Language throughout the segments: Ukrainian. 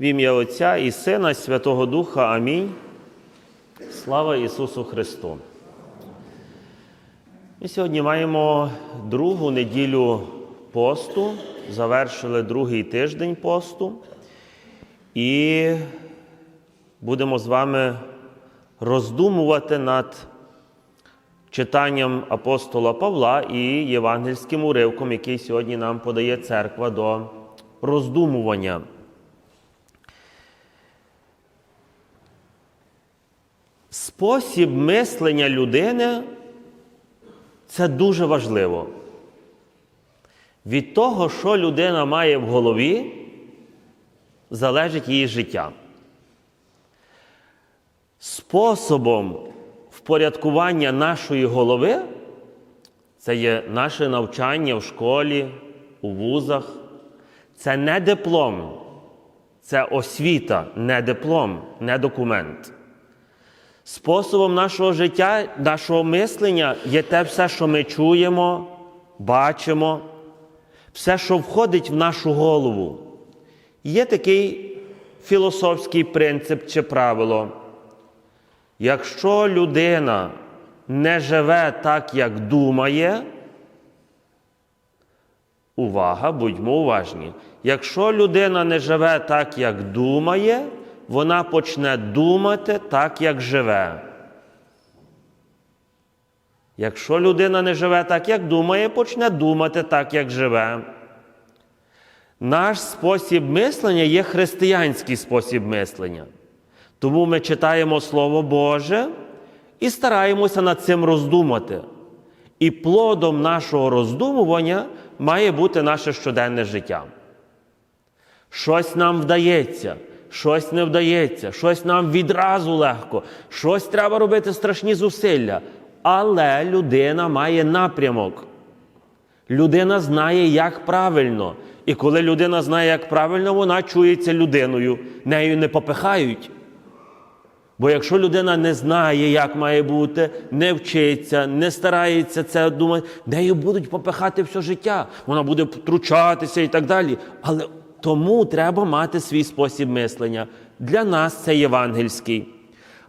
В ім'я Отця і Сина, Святого Духа. Амінь. Слава Ісусу Христу. Ми сьогодні маємо другу неділю посту, завершили другий тиждень посту. І будемо з вами роздумувати над читанням апостола Павла і євангельським уривком, який сьогодні нам подає церква до роздумування. Спосіб мислення людини це дуже важливо. Від того, що людина має в голові, залежить її життя. Способом впорядкування нашої голови це є наше навчання в школі, у вузах. Це не диплом, це освіта, не диплом, не документ. Способом нашого життя, нашого мислення є те все, що ми чуємо, бачимо, все, що входить в нашу голову. Є такий філософський принцип чи правило. Якщо людина не живе так, як думає, увага, будьмо уважні. Якщо людина не живе так, як думає, вона почне думати так, як живе. Якщо людина не живе так, як думає, почне думати так, як живе. Наш спосіб мислення є християнський спосіб мислення. Тому ми читаємо Слово Боже і стараємося над цим роздумати. І плодом нашого роздумування має бути наше щоденне життя. Щось нам вдається, щось не вдається, щось нам відразу легко, щось треба робити страшні зусилля. Але людина має напрямок. Людина знає, як правильно. І коли людина знає, як правильно, вона чується людиною, нею не попихають. Бо якщо людина не знає, як має бути, не вчиться, не старається це думати, нею будуть попихати все життя. Вона буде втручатися і так далі. Але тому треба мати свій спосіб мислення. Для нас це євангельський.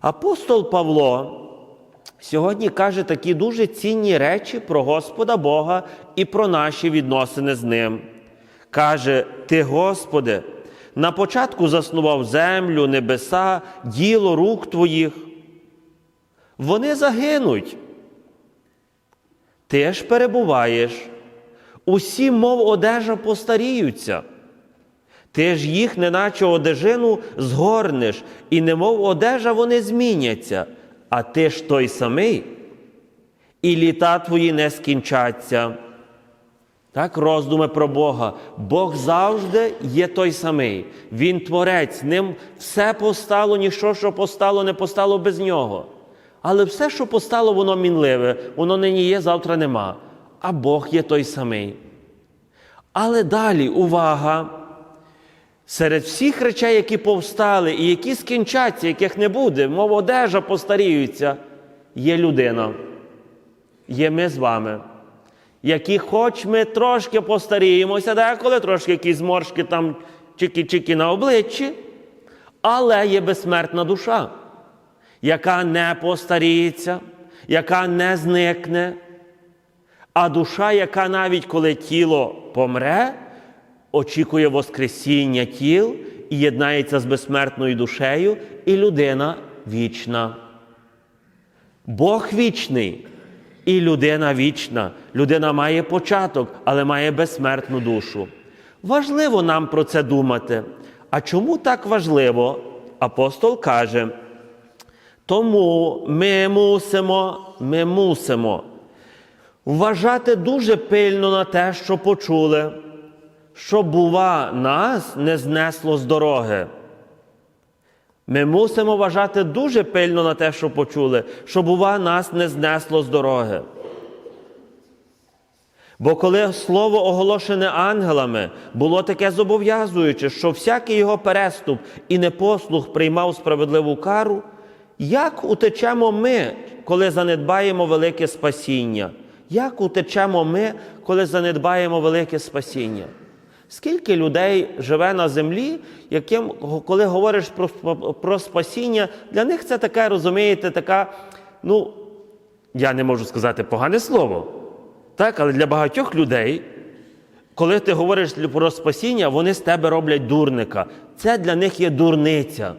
Апостол Павло сьогодні каже такі дуже цінні речі про Господа Бога і про наші відносини з Ним. Каже: Ти, Господи, на початку заснував землю, небеса, діло рук твоїх. Вони загинуть. Ти ж перебуваєш. Усі, мов одежа, постаріються. Ти ж їх, неначе одежину, згорнеш, і немов одежа вони зміняться, а ти ж той самий, і літа твої не скінчаться. Так, роздуми про Бога. Бог завжди є той самий. Він творець, ним все постало, ніщо, що постало, не постало без нього. Але все, що постало, воно мінливе, воно нині є, завтра нема. А Бог є той самий. Але далі увага! Серед всіх речей, які повстали і які скінчаться, яких не буде, мов одежа постаріються, є людина. Є ми з вами які хоч ми трошки постаріємося, деколи трошки якісь зморшки там чики-чики на обличчі, але є безсмертна душа, яка не постаріється, яка не зникне, а душа, яка навіть коли тіло помре, очікує Воскресіння тіл і єднається з безсмертною душею, і людина вічна. Бог вічний. І людина вічна, людина має початок, але має безсмертну душу. Важливо нам про це думати. А чому так важливо? Апостол каже, тому ми мусимо, ми мусимо вважати дуже пильно на те, що почули, щоб, бува, нас не знесло з дороги. Ми мусимо вважати дуже пильно на те, що почули, щоб, бува, нас не знесло з дороги. Бо коли слово оголошене ангелами було таке зобов'язуюче, що всякий його переступ і непослух приймав справедливу кару, як утечемо ми, коли занедбаємо велике спасіння? Як утечемо ми, коли занедбаємо велике спасіння? Скільки людей живе на землі, яким, коли говориш про, про спасіння, для них це таке, розумієте, така, ну, я не можу сказати погане слово. Так, але для багатьох людей, коли ти говориш про спасіння, вони з тебе роблять дурника. Це для них є дурниця.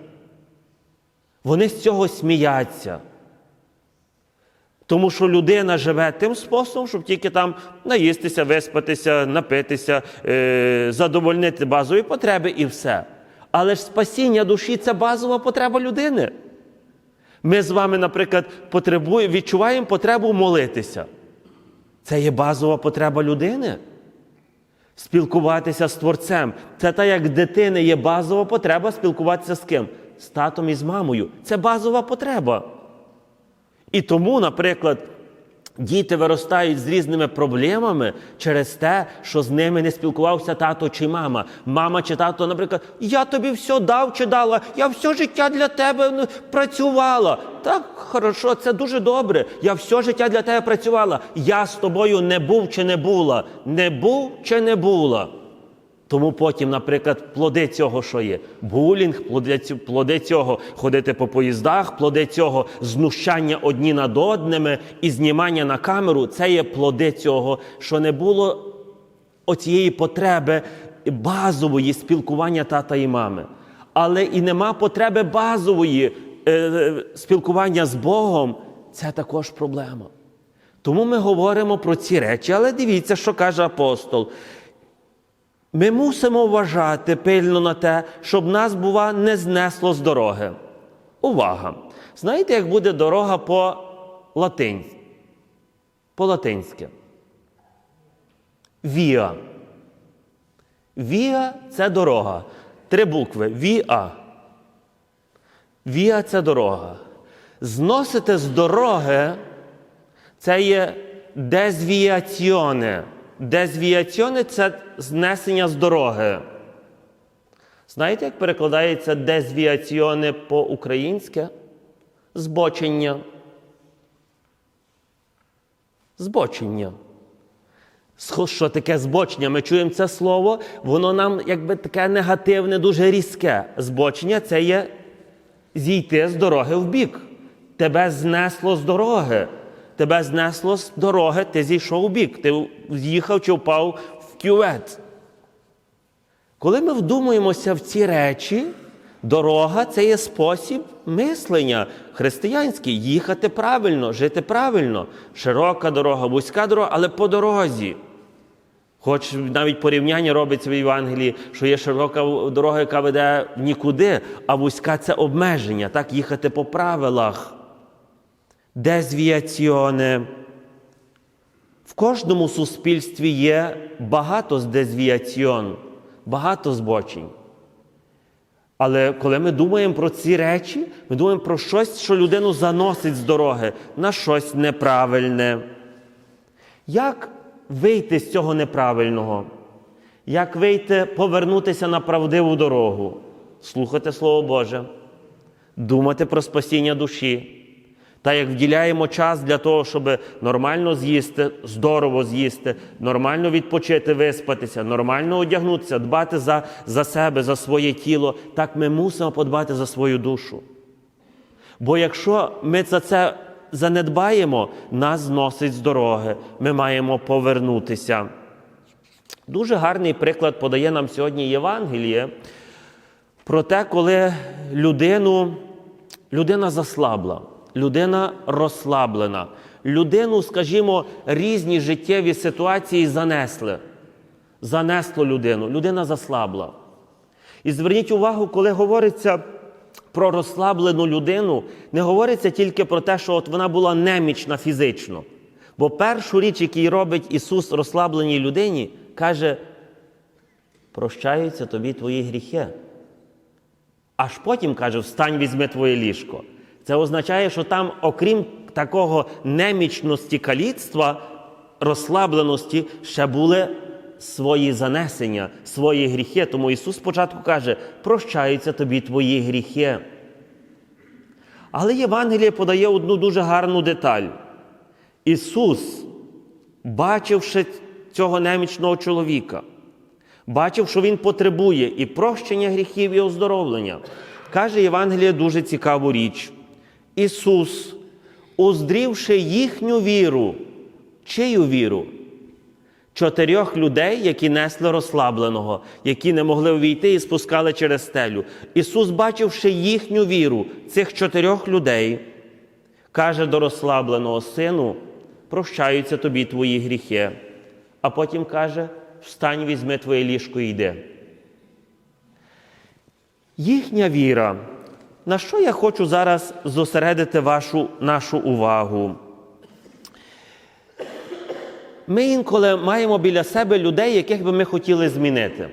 Вони з цього сміяться. Тому що людина живе тим способом, щоб тільки там наїстися, виспатися, напитися, е- задовольнити базові потреби і все. Але ж спасіння душі це базова потреба людини. Ми з вами, наприклад, потребуємо, відчуваємо потребу молитися. Це є базова потреба людини. Спілкуватися з Творцем. Це так, як дитини є базова потреба спілкуватися з ким? З татом і з мамою. Це базова потреба. І тому, наприклад, діти виростають з різними проблемами через те, що з ними не спілкувався тато чи мама. Мама чи тато, наприклад, я тобі все дав чи дала, я все життя для тебе працювала. Так, хорошо, це дуже добре. Я все життя для тебе працювала. Я з тобою не був чи не була. Не був чи не була. Тому потім, наприклад, плоди цього, що є? Булінг, плоди, цього ходити по поїздах, плоди цього знущання одні над одними і знімання на камеру це є плоди цього, що не було оцієї потреби базової спілкування тата і мами. Але і нема потреби базової е, е, спілкування з Богом. Це також проблема. Тому ми говоримо про ці речі, але дивіться, що каже апостол. Ми мусимо вважати пильно на те, щоб нас, бува, не знесло з дороги. Увага! Знаєте, як буде дорога по латинськи? Віа. Віа це дорога. Три букви. Віа. Віа це дорога. Зносити з дороги це є дезвіаціоне. Дезвіаціоне це знесення з дороги. Знаєте, як перекладається дезвіаціоне по-українськи? Збочення. Збочення. Що таке збочення? Ми чуємо це слово, воно нам якби таке негативне, дуже різке. Збочення це є зійти з дороги в бік. Тебе знесло з дороги. Тебе знесло з дороги, ти зійшов у бік. Ти з'їхав чи впав в кювет. Коли ми вдумуємося в ці речі, дорога це є спосіб мислення християнський, їхати правильно, жити правильно. Широка дорога, вузька дорога, але по дорозі. Хоч навіть порівняння робиться в Євангелії, що є широка дорога, яка веде в нікуди, а вузька це обмеження, так їхати по правилах. Дезвіаціоне. В кожному суспільстві є багато дезвіаціон, багато збочень. Але коли ми думаємо про ці речі, ми думаємо про щось, що людину заносить з дороги, на щось неправильне. Як вийти з цього неправильного? Як вийти, повернутися на правдиву дорогу? Слухати Слово Боже, думати про спасіння душі. Та як вділяємо час для того, щоб нормально з'їсти, здорово з'їсти, нормально відпочити, виспатися, нормально одягнутися, дбати за, за себе, за своє тіло, так ми мусимо подбати за свою душу. Бо якщо ми за це занедбаємо, нас зносить з дороги, ми маємо повернутися. Дуже гарний приклад подає нам сьогодні Євангеліє про те, коли людину, людина заслабла, людина розслаблена, людину, скажімо, різні життєві ситуації занесли. Занесло людину, людина заслабла. І зверніть увагу, коли говориться про розслаблену людину, не говориться тільки про те, що от вона була немічна фізично. Бо першу річ, яку робить Ісус розслабленій людині, каже: прощаються тобі твої гріхи. Аж потім каже: встань, візьми твоє ліжко. Це означає, що там, окрім такого немічності каліцтва, розслабленості, ще були свої занесення, свої гріхи. Тому Ісус спочатку каже: прощаються тобі твої гріхи. Але Євангеліє подає одну дуже гарну деталь. Ісус, бачивши цього немічного чоловіка, Бачив, що він потребує і прощення гріхів, і оздоровлення. Каже Євангеліє дуже цікаву річ. Ісус, уздрівши їхню віру, чию віру? Чотирьох людей, які несли розслабленого, які не могли увійти і спускали через стелю. Ісус, бачивши їхню віру, цих чотирьох людей, каже до розслабленого сину: прощаються тобі твої гріхи. А потім каже: встань, візьми твоє ліжко і йди. Їхня віра. На що я хочу зараз зосередити вашу нашу увагу? Ми інколи маємо біля себе людей, яких би ми хотіли змінити.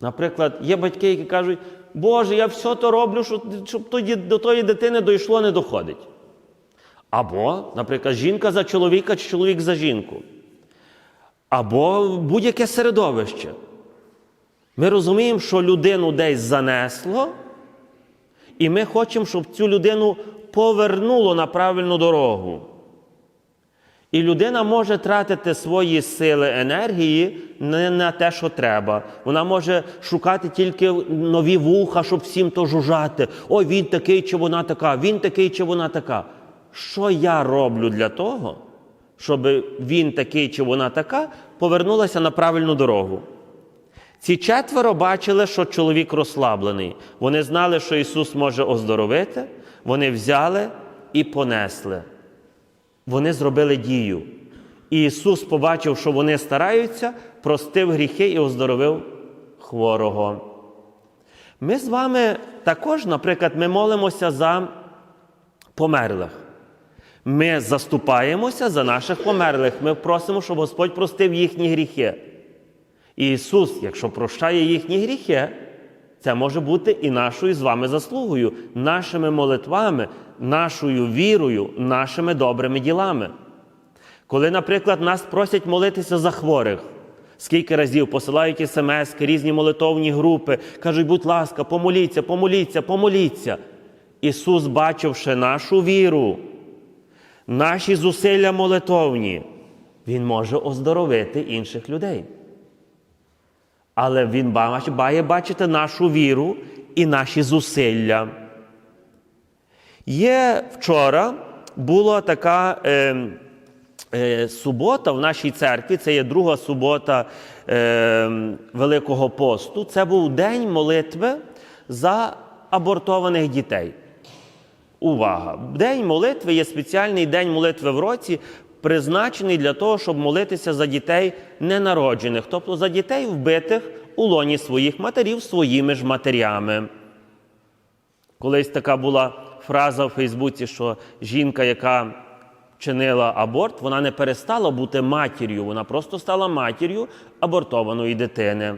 Наприклад, є батьки, які кажуть, Боже, я все то роблю, щоб, тоді до тої дитини дійшло, не доходить. Або, наприклад, жінка за чоловіка чи чоловік за жінку. Або будь-яке середовище. Ми розуміємо, що людину десь занесло, і ми хочемо, щоб цю людину повернуло на правильну дорогу. І людина може тратити свої сили енергії не на те, що треба. Вона може шукати тільки нові вуха, щоб всім то жужжати. Ой, він такий чи вона така, він такий чи вона така. Що я роблю для того, щоб він такий чи вона така повернулася на правильну дорогу? Ці четверо бачили, що чоловік розслаблений. Вони знали, що Ісус може оздоровити. Вони взяли і понесли. Вони зробили дію. І Ісус побачив, що вони стараються, простив гріхи і оздоровив хворого. Ми з вами також, наприклад, ми молимося за померлих. Ми заступаємося за наших померлих. Ми просимо, щоб Господь простив їхні гріхи. І Ісус, якщо прощає їхні гріхи, це може бути і нашою з вами заслугою, нашими молитвами, нашою вірою, нашими добрими ділами. Коли, наприклад, нас просять молитися за хворих, скільки разів посилають смс, різні молитовні групи, кажуть, будь ласка, помоліться, помоліться, помоліться. Ісус, бачивши нашу віру, наші зусилля молитовні, Він може оздоровити інших людей. Але Він має бачити нашу віру і наші зусилля. Є вчора була така е, е, субота в нашій церкві, це є друга субота е, Великого посту. Це був день молитви за абортованих дітей. Увага! День молитви є спеціальний день молитви в році, призначений для того, щоб молитися за дітей ненароджених, тобто за дітей, вбитих у лоні своїх матерів своїми ж матерями. Колись така була фраза в Фейсбуці, що жінка, яка чинила аборт, вона не перестала бути матір'ю, вона просто стала матір'ю абортованої дитини.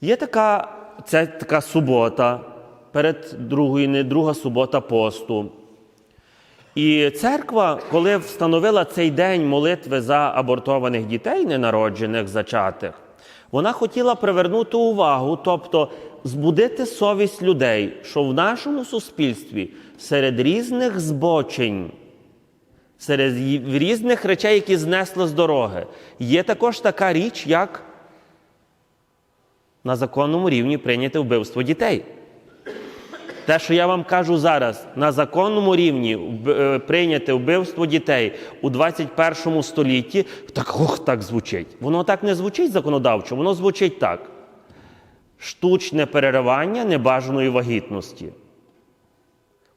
Є така, це така субота, перед другою, не друга субота посту. І церква, коли встановила цей день молитви за абортованих дітей, ненароджених, зачатих, вона хотіла привернути увагу, тобто збудити совість людей, що в нашому суспільстві серед різних збочень, серед різних речей, які знесли з дороги, є також така річ, як на законному рівні прийняти вбивство дітей. Те, що я вам кажу зараз, на законному рівні прийняти вбивство дітей у 21 столітті, так ох, так звучить. Воно так не звучить законодавчо, воно звучить так. Штучне переривання небажаної вагітності.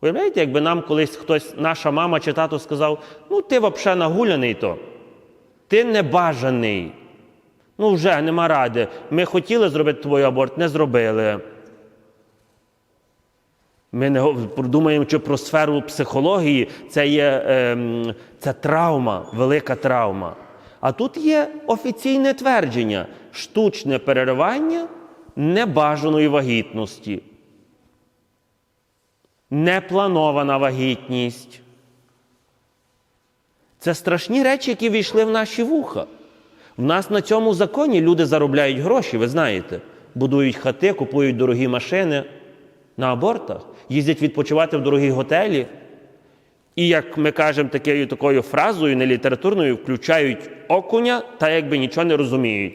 Уявляєте, якби нам колись хтось, наша мама чи тато сказав, ну ти взагалі нагуляний то, ти небажаний. Ну, вже нема ради. Ми хотіли зробити твій аборт, не зробили. Ми не думаємо, що про сферу психології це є е, це травма, велика травма. А тут є офіційне твердження: штучне переривання небажаної вагітності, непланована вагітність. Це страшні речі, які війшли в наші вуха. В нас на цьому законі люди заробляють гроші, ви знаєте, будують хати, купують дорогі машини на абортах, їздять відпочивати в дорогі готелі. І, як ми кажемо такою такою фразою, не літературною, включають окуня та якби нічого не розуміють.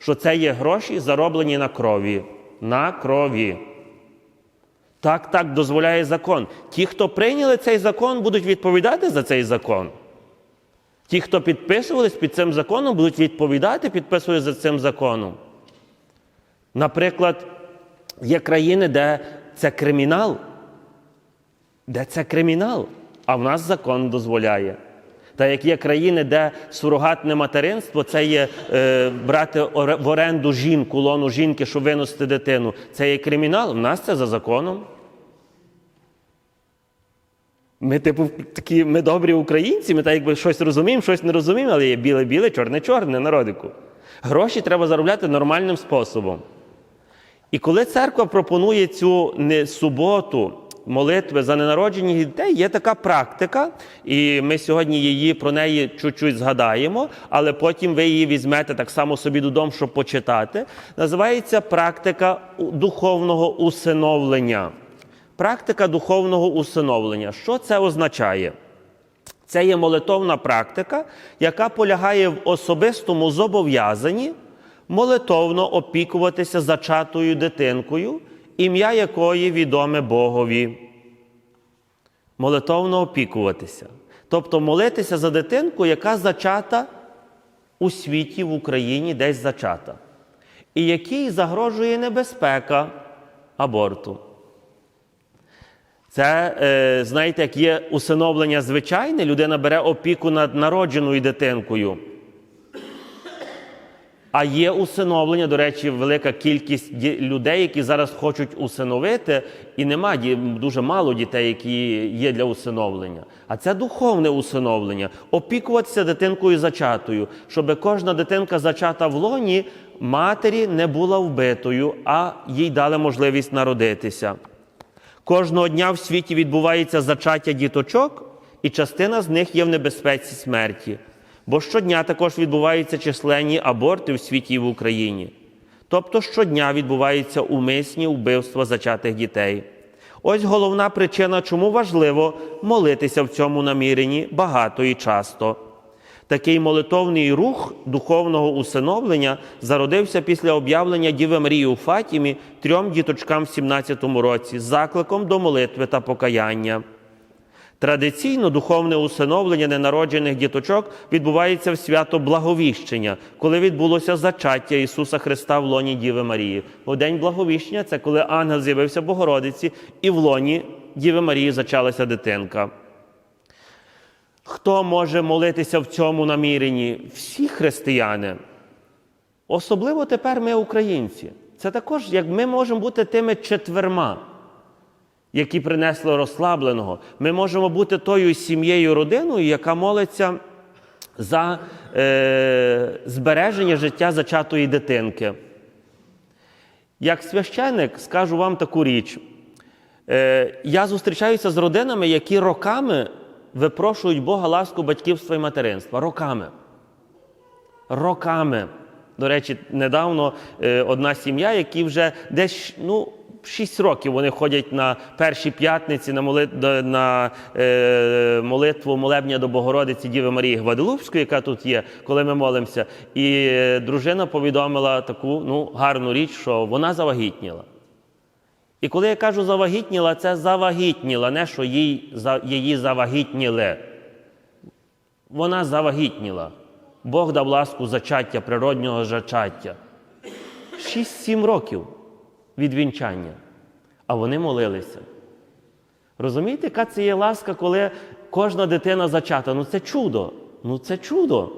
що це є гроші, зароблені на крові. На крові. Так, так дозволяє закон. Ті, хто прийняли цей закон, будуть відповідати за цей закон. Ті, хто підписувались під цим законом, будуть відповідати, підписують за цим законом. Наприклад, є країни, де це кримінал, де це кримінал, а в нас закон дозволяє. Та як є країни, де сурогатне материнство, це є е, брати в оренду жінку, лону жінки, щоб виносити дитину. Це є кримінал, в нас це за законом. Ми, типу, такі, ми добрі українці, ми так якби щось розуміємо, щось не розуміємо, але є біле-біле, чорне-чорне народику. Гроші треба заробляти нормальним способом. І коли церква пропонує цю не суботу молитви за ненароджені дітей, є така практика, і ми сьогодні її про неї чуть-чуть згадаємо, але потім ви її візьмете так само собі додому, щоб почитати. Називається практика духовного усиновлення. Практика духовного усиновлення. Що це означає? Це є молитовна практика, яка полягає в особистому зобов'язанні молитовно опікуватися зачатою дитинкою, ім'я якої відоме Богові. Молитовно опікуватися. Тобто молитися за дитинку, яка зачата у світі, в Україні, десь зачата, і якій загрожує небезпека аборту. Це, е, знаєте, як є усиновлення звичайне, людина бере опіку над народженою дитинкою. А є усиновлення, до речі, велика кількість людей, які зараз хочуть усиновити, і нема дуже мало дітей, які є для усиновлення. А це духовне усиновлення опікуватися дитинкою зачатою, щоб кожна дитинка зачата в лоні матері не була вбитою, а їй дали можливість народитися. Кожного дня в світі відбувається зачаття діточок, і частина з них є в небезпеці смерті. Бо щодня також відбуваються численні аборти в світі і в Україні. Тобто щодня відбуваються умисні вбивства зачатих дітей. Ось головна причина, чому важливо молитися в цьому наміренні багато і часто. Такий молитовний рух духовного усиновлення зародився після об'явлення Діви Марії у Фатімі трьом діточкам в 17-му році з закликом до молитви та покаяння. Традиційно духовне усиновлення ненароджених діточок відбувається в свято Благовіщення, коли відбулося зачаття Ісуса Христа в лоні Діви Марії. Бо день Благовіщення це коли ангел з'явився Богородиці, і в лоні Діви Марії зачалася дитинка. Хто може молитися в цьому наміренні? Всі християни. Особливо тепер ми, українці. Це також, як ми можемо бути тими четверма, які принесли розслабленого. Ми можемо бути тою сім'єю, родиною, яка молиться за е, збереження життя зачатої дитинки. Як священик скажу вам таку річ. Е, я зустрічаюся з родинами, які роками випрошують Бога ласку батьківства і материнства. Роками. Роками. До речі, недавно е, одна сім'я, які вже десь ну, 6 років вони ходять на перші п'ятниці на, моли... до- на е, молитву молебня до Богородиці Діви Марії Гваделупської, яка тут є, коли ми молимося. І е, дружина повідомила таку ну, гарну річ, що вона завагітніла. І коли я кажу завагітніла, це завагітніла, не що їй, її завагітніли. Вона завагітніла. Бог дав ласку зачаття, природнього зачаття. 6-7 років від вінчання. А вони молилися. Розумієте, яка це є ласка, коли кожна дитина зачата? Ну це чудо. Ну це чудо.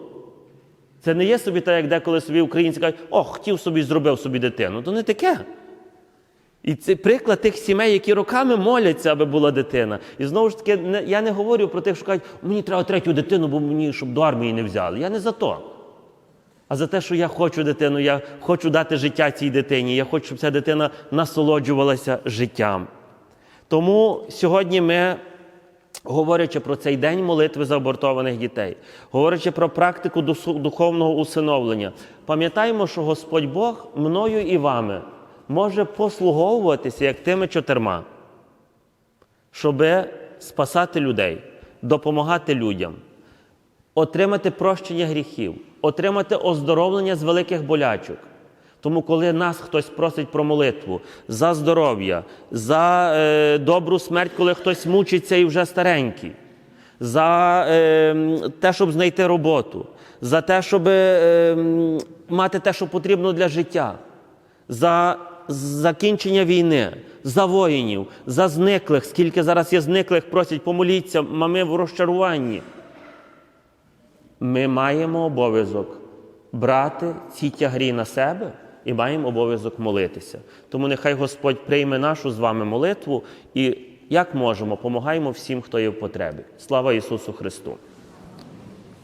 Це не є собі так, як деколи собі українці кажуть, о, хотів собі, зробив собі дитину. То не таке. І це приклад тих сімей, які роками моляться, аби була дитина. І знову ж таки, я не говорю про тих, що кажуть, мені треба третю дитину, бо мені щоб до армії не взяли. Я не за то. А за те, що я хочу дитину, я хочу дати життя цій дитині, я хочу, щоб ця дитина насолоджувалася життям. Тому сьогодні ми, говорячи про цей день молитви за абортованих дітей, говорячи про практику духовного усиновлення, пам'ятаємо, що Господь Бог мною і вами може послуговуватися як тими чотирма, щоб спасати людей, допомагати людям, отримати прощення гріхів, отримати оздоровлення з великих болячок. Тому, коли нас хтось просить про молитву за здоров'я, за е, добру смерть, коли хтось мучиться і вже старенький, за е, те, щоб знайти роботу, за те, щоб е, мати те, що потрібно для життя, за закінчення війни, за воїнів, за зниклих, скільки зараз є зниклих, просять помоліться, мами в розчаруванні. Ми маємо обов'язок брати ці тягрі на себе і маємо обов'язок молитися. Тому нехай Господь прийме нашу з вами молитву і як можемо, помагаємо всім, хто є в потребі. Слава Ісусу Христу!